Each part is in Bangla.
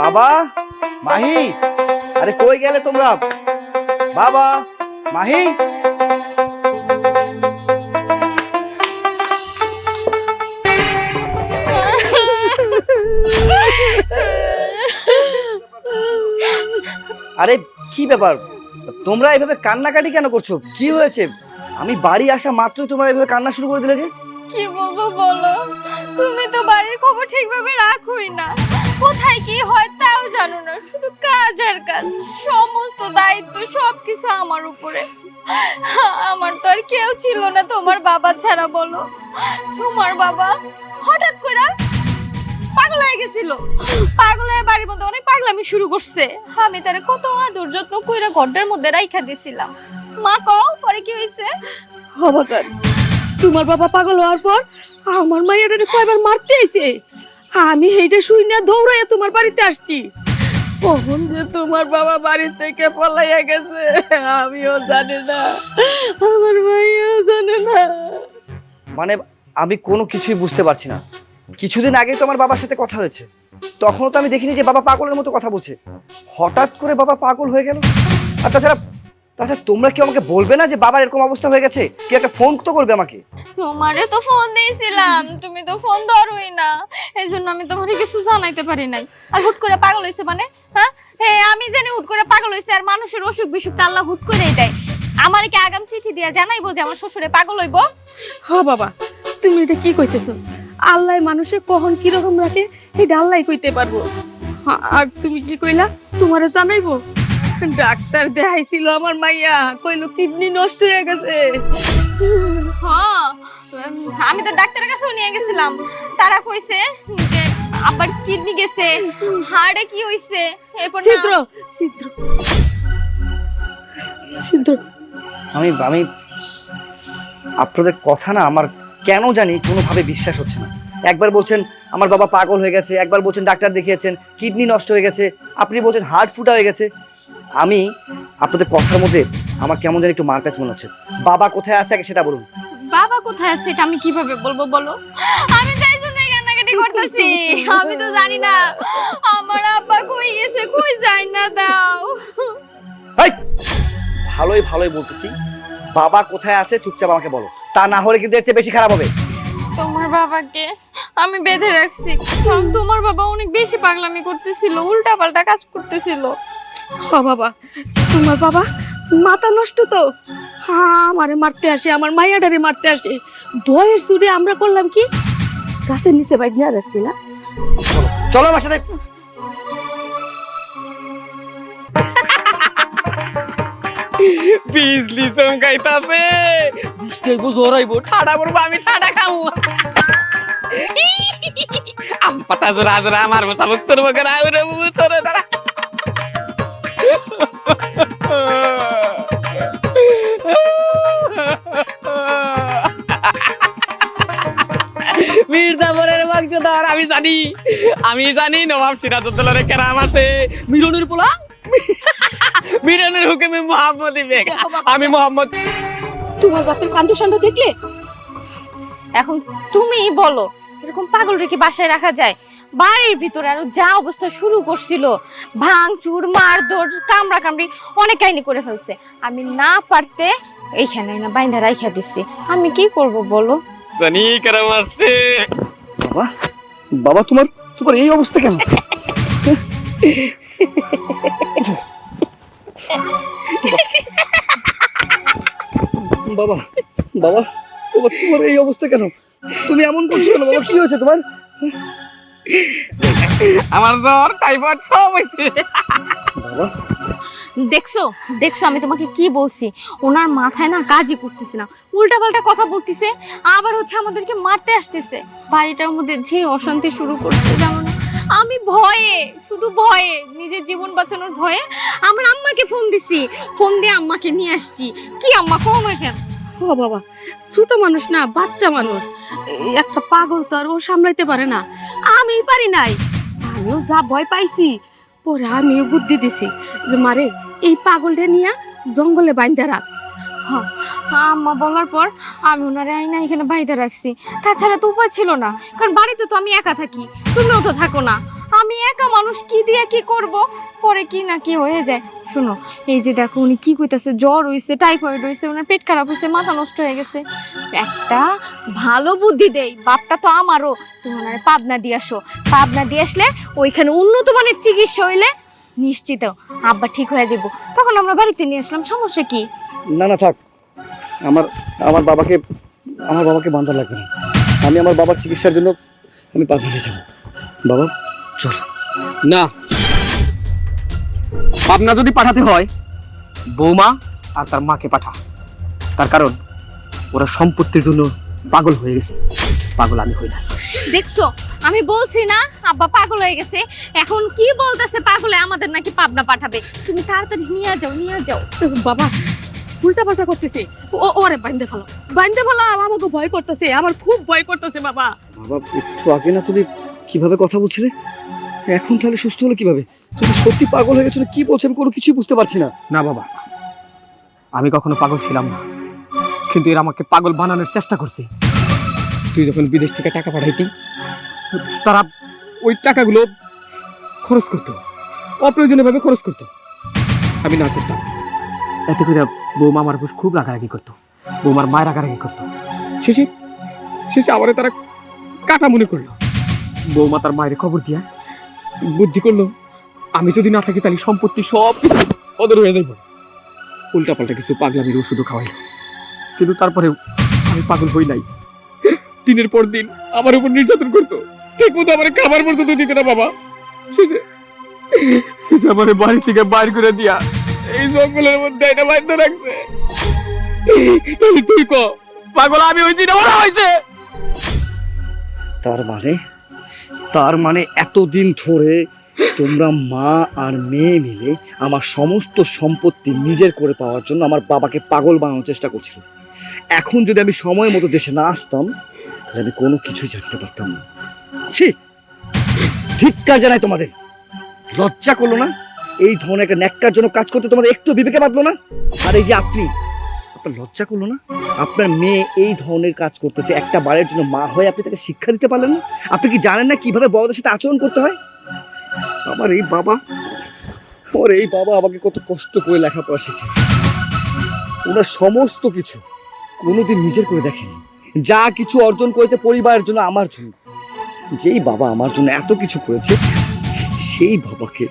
বাবা, মাহি, আরে কই গেলে তোমরা? বাবা, মাহি। আরে কি ব্যাপার? তোমরা এভাবে কান্নাকাটি কেন করছ? কি হয়েছে? আমি বাড়ি আসা মাত্রই তোমরা এভাবে কান্না শুরু করে দিলে যে। কি বলব বলো? তুমি তো বাড়ির খবর ঠিকভাবে রাখোই না। কোথায় কি হয় তাও জানো না, শুধু কাজ আর কাজ, সমস্ত দায়িত্ব সবকিছু আমার উপরে। আমার তো আর কেউ ছিল না তোমার বাবা ছাড়া, বলো। তোমার বাবা হঠাৎ করে পাগল হয়ে গেছিল। পাগল হয়ে বাড়ির মধ্যে অনেক পাগলামি শুরু করছে। আমি তারে কত আদর যত্ন কইরা ঘরটার মধ্যে রাইখা দিছিলাম। মা কও, পরে কি হয়েছে হবাকার তোমার বাবা পাগল হওয়ার পর আমার মাইয়াটারে কয়বার মারতে আইছে? আমি এইটা শুই না, দৌড়াইয়া তোমার বাড়িতে আসছি। কখন যে তোমার বাবা বাড়ি থেকে পলাইয়া গেছে, আমিও জানি না। আমার মাইয়াও জানে না। মানে আমি কোনো কিছুই বুঝতে পারছি না। কিছুদিন আগে তো আমার বাবার সাথে কথা হয়েছে। তখনও তো আমি দেখিনি যে বাবা পাগলের মতো কথা বলছে। হঠাৎ করে বাবা পাগল হয়ে গেল। আর তাছাড়া তাছাড়া তোমরা কি আমাকে বলবে না যে বাবার এরকম অবস্থা হয়ে গেছে? কি একটা ফোন তো করবে আমাকে? তোমারে তো ফোন দিয়েছিলাম তুমি তো ফোন ধরোই না। এই জন্য আমি তোমারে কিছু জানাইতে পারি নাই। আর হুট করে পাগল হইছে মানে? হ্যাঁ? হে আমি জানি হুট করে পাগল হইছে আর মানুষের অসুখ বিসুখ তো আল্লাহ হুট করেই দেয়। আমার কি আগাম চিঠি দিয়া জানাইবো যে আমার শ্বশুরে পাগল হইব? হ বাবা তুমি এটা কি কইতেছো? আল্লাহ মানুষে কখন কীরকম রাখে এটা আল্লাহ কইতে পারব। আর তুমি কি কইলা? তোমারে জানাইবো? ডাক্তার দেখাইছিল আমার মাইয়া। কইলো কিডনি নষ্ট হয়ে গেছে। হ্যাঁ আমি তো ডাক্তারের কাছেও নিয়ে গেছিলাম। তারা কইছে যে আবার কিডনি গেছে হার্টে কি হইছে? এরপর ছিদ্র ছিদ্র। ছিদ্র। আমি আমি আপনাদের কথা না আমার কেন জানি কোনোভাবে বিশ্বাস হচ্ছে না। একবার বলছেন আমার বাবা পাগল হয়ে গেছে একবার বলছেন ডাক্তার দেখিয়েছেন কিডনি নষ্ট হয়ে গেছে আপনি বলছেন হার্ট ফুটা হয়ে গেছে। আমি আপনাদের কথার মধ্যে আমার কেমন জানি একটু মার কাছে মনে হচ্ছে। বাবা কোথায় আছে আগে সেটা বলুন। বাবা কোথায় আছে এটা আমি কীভাবে বলব বলো? আমি তাই জন্যই কান্নাকাটি করতেছি। আমি তো জানি না। আমার আব্বা কই গেছে কই যায় না দাও। এই! ভালোই ভালোই বলতেছি। বাবা কোথায় আছে চুপচাপ আমাকে বলো। তা না হলে কিন্তু এর চেয়ে বেশি খারাপ হবে। তোমার বাবাকে আমি বেঁধে রাখছি। কারণ তোমার বাবা অনেক বেশি পাগলামি করতেছিল উল্টা পাল্টা কাজ করতেছিল। হ বাবা তোমার বাবা মাথা নষ্ট তো। হ্যাঁ আমারে মারতে আসে আমার মাইয়াডারে মারতে আসে। ভয়ের সুরে আমরা করলাম কি? গাছের নিচে বাইক নিয়ে যাচ্ছি না? চলো আমার সাথে। বিজলি চমকাইতাছে বৃষ্টি আইবো জ্বর ঠাডা পড়ব আমি ঠাডা খাব। আম পাতা জোড়া জোড়া আমার মতো তোর বকে না উড়ে তোরে আমি জানি আমি জানি নবাব সিরাজউদ্দৌলার কেরাম আছে। পোলা? হুকুমে মোহাম্মদ বেগ আমি মোহাম্মদ তোমার বাপের দেখলে? এখন তুমিই বলো এরকম পাগল রেখে বাসায় রাখা যায়? বাড়ির ভিতরে আরও যা অবস্থা শুরু করছিল ভাঙচুর মারধর কামড়া কামড়ি অনেক কাহিনী করে ফেলছে। আমি না পারতে এইখানে না বাইন্ধা রাইখা দিচ্ছি আমি কি করব বলো? জানি কেরাম আছে বাবা বাবা তোমার তোমার এই অবস্থা কেন? বাবা বাবা তোমার তোমার এই অবস্থা কেন? তুমি এমন করছ কেন? বাবা কি হয়েছে তোমার? আমার জ্বর টাইফয়েড সব হয়েছে। বাবা। দেখছ দেখছ আমি তোমাকে কি বলছি? ওনার মাথায় না কাজই করতেছি না। উল্টা পাল্টা কথা বলতেছে আবার হচ্ছে আমাদেরকে মারতে আসতেছে। বাড়িটার মধ্যে যে অশান্তি শুরু করছে জানো না? আমি ভয়ে শুধু ভয়ে নিজের জীবন বাঁচানোর ভয়ে আমার আম্মাকে ফোন দিছি। ফোন দিয়ে আম্মাকে নিয়ে আসছি। কি আম্মা কম কেন? ও বাবা ছোট মানুষ না বাচ্চা মানুষ। একটা পাগল তো আর ও সামলাইতে পারে না। আমি পারি নাই। আমিও যা ভয় পাইছি পরে আমিও বুদ্ধি দিছি যে মারে এই পাগলটা নিয়ে জঙ্গলে বাইন্দা রাখ। আম্মা বলার পর আমি ওনারে আইনা এখানে বাড়িতে রাখছি। তাছাড়া তো উপায় ছিল না, কারণ বাড়িতে তো আমি একা থাকি, তুমিও তো থাকো না। আমি একা মানুষ, কি দিয়ে কি করব? পরে কি না কি হয়ে যায়। শোনো, এই যে দেখো উনি কি কইতাছে, জ্বর হইছে, টাইফয়েড হইছে ওনার পেট খারাপ হইছে, মাথা নষ্ট হয়ে গেছে। একটা ভালো বুদ্ধি দেই, বাপটা তো আমারও। তুমি ওনারে পাবনা দিয়ে আসো। পাবনা দিয়ে আসলে ওইখানে উন্নত মানের চিকিৎসা হইলে নিশ্চিত আব্বা ঠিক হয়ে যাব তখন আমরা বাড়িতে নিয়ে আসলাম, সমস্যা কি? না না, থাক। আমার আমার বাবাকে আমার বাবাকে বান্ধা লাগবে না। আমি আমার বাবার চিকিৎসার জন্য আমি পাবনাতে যাব। বাবা চল। না। পাবনা যদি পাঠাতে হয় বৌমা আর তার মাকে পাঠা। তার কারণ ওরা সম্পত্তির জন্য পাগল হয়ে গেছে। পাগল আমি হই না। দেখছ আমি বলছি না আব্বা পাগল হয়ে গেছে। এখন কি বলতেছে পাগলে আমাদের নাকি পাবনা পাঠাবে? তুমি তাড়াতাড়ি নিয়ে যাও নিয়ে যাও। বাবা উল্টা পাল্টা করতেছে। ও ওরে বাইন্দে ফেলো। বাইন্দে ফেলো আমাকে ভয় করতেছে। আমার খুব ভয় করতেছে বাবা। বাবা একটু আগে না তুমি কীভাবে কথা বলছিলে? এখন তাহলে সুস্থ হলো কীভাবে? তুমি সত্যি পাগল হয়ে গেছো কি বলছো? আমি কোনো কিছুই বুঝতে পারছি না। না বাবা। আমি কখনো পাগল ছিলাম না। কিন্তু এরা আমাকে পাগল বানানোর চেষ্টা করছে। তুই যখন বিদেশ থেকে টাকা পাঠাইতি তারা ওই টাকাগুলো খরচ করতো। অপ্রয়োজনীয়ভাবে খরচ করতো। আমি না করতাম। এতে করে বৌমা আমার উপর খুব রাগারাগি করতো। বৌমার মায়ের রাগারাগি করতো। শেষে শেষে আমারে তারা কাটা মনে করল। বৌমা তার মায়ের খবর দিয়া বুদ্ধি করল, আমি যদি না থাকি তাহলে সম্পত্তি সব কিছু ওদের হয়ে যাইব। উল্টা পাল্টা কিছু পাগলামির ওষুধও খাওয়াই কিন্তু তারপরে আমি পাগল হই নাই। দিনের পর দিন আমার উপর নির্যাতন করতো। ঠিক মতো আমার খাবার পর্যন্ত দিতে না বাবা। শেষে শেষে আমার বাড়ি থেকে বাইর করে দিয়া এই জঙ্গলের মধ্যে এটা রাখছে। তাহলে তুই ক? পাগল, আমি ওই হয়েছে। তার মানে? তার মানে এতদিন ধরে তোমরা মা আর মেয়ে মিলে আমার সমস্ত সম্পত্তি নিজের করে পাওয়ার জন্য আমার বাবাকে পাগল বানানোর চেষ্টা করছিল। এখন যদি আমি সময় মতো দেশে না আসতাম, তাহলে আমি কোনো কিছুই জানতে পারতাম না। ছি! ধিক্কার জানাই তোমাদের। লজ্জা করল না? এই ধরনের একটা ন্যাক্কার জন্য কাজ করতে তোমাদের একটু বিবেকে বাঁধলো না? আর এই যে আপনি, আপনার লজ্জা করল না? আপনার মেয়ে এই ধরনের কাজ করতেছে, একটা বারের জন্য মা হয়ে আপনি তাকে শিক্ষা দিতে পারলেন না? আপনি কি জানেন না কীভাবে বড়দের সাথে আচরণ করতে হয়? আমার এই বাবা, আমার এই বাবা আমাকে কত কষ্ট করে লেখাপড়া শিখে ওনার সমস্ত কিছু কোনোদিন নিজের করে দেখেনি। যা কিছু অর্জন করেছে পরিবারের জন্য আমার জন্য। যেই বাবা আমার জন্য এত কিছু করেছে, সেই বাবাকে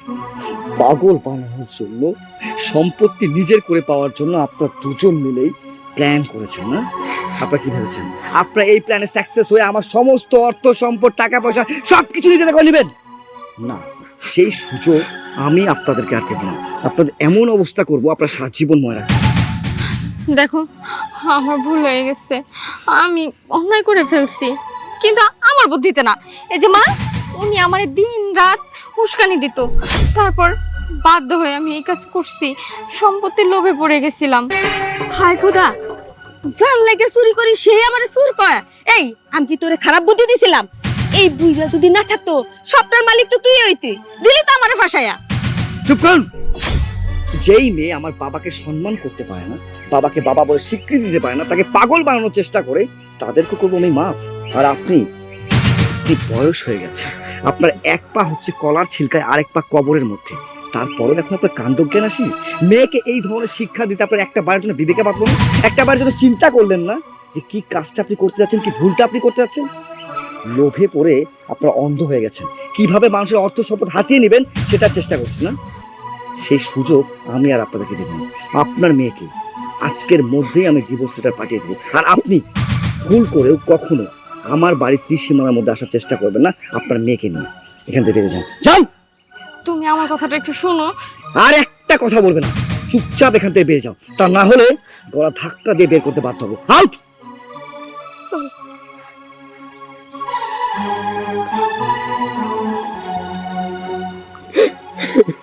পাগল বানানোর জন্য সম্পত্তি নিজের করে পাওয়ার জন্য আপনার দুজন মিলেই প্ল্যান করেছেন না আপনারা কি ভেবেছেন? আপনারা এই প্ল্যানে সাকসেস হয়ে আমার সমস্ত অর্থ, সম্পদ, টাকা, পয়সা সব কিছু নিজেদের করে নেবেন? না, সেই সুযোগ আমি আপনাদেরকে আর দেবো না। আপনাদের এমন অবস্থা করব, আপনার সারা জীবন মনে রাখবেন। দেখো, আমার ভুল হয়ে গেছে। আমি অন্যায় করে ফেলছি, কিন্তু আমার বুদ্ধিতে না। এই যে মা, উনি আমার দিন রাত উস্কানি দিত। তারপর বাধ্য হয়ে আমি এই কাজ করছি। সম্পত্তির লোভে পড়ে গেছিলাম। হায় খোদা! জান লাগে চুরি করি সে আমারে চুর কয়। এই আমি কি তোরে খারাপ বুদ্ধি দিছিলাম? এই বুইরা যদি না থাকতো সবটার মালিক তো তুই হইতি। দিলি তো আমারে ফাঁসাইয়া চুপ করুন যেই মেয়ে আমার বাবাকে সম্মান করতে পারে না বাবাকে বাবা বলে স্বীকৃতি দিতে পারে না তাকে পাগল বানানোর চেষ্টা করে তাদেরকে করব আমি মাফ। আর আপনি আপনি বয়স হয়ে গেছে। আপনার এক পা হচ্ছে কলার ছিলকায়, আরেক পা কবরের মধ্যে। তারপরে এখন আপনার কাণ্ডজ্ঞান আসি মেয়েকে এই ধরনের শিক্ষা দিতে আপনার একটা বারের জন্য বিবেকে বাঁধলো একটা বারের জন্য চিন্তা করলেন না যে কি কাজটা আপনি করতে যাচ্ছেন, কি ভুলটা আপনি করতে যাচ্ছেন? লোভে পড়ে আপনারা অন্ধ হয়ে গেছেন। কীভাবে মানুষের অর্থ সম্পদ হাতিয়ে নেবেন সেটার চেষ্টা করছেন, না? সেই সুযোগ আমি আর আপনাদেরকে দেব না। আপনার মেয়েকে আজকের মধ্যেই আমি ডিভোর্স লেটার পাঠিয়ে দেবো। আর আপনি ভুল করেও কখনো আমার বাড়ির ত্রিসীমানার মধ্যে আসার চেষ্টা করবেন না আপনার মেয়েকে নিয়ে। এখান থেকে বেরিয়ে যান। যান তুমি আমার কথাটা একটু শোনো। আর একটা কথা বলবে না। চুপচাপ এখান থেকে বেরিয়ে যাও। তা না হলে গলা ধাক্কা দিয়ে বের করতে বাধ্য হব। আউট! Yeah.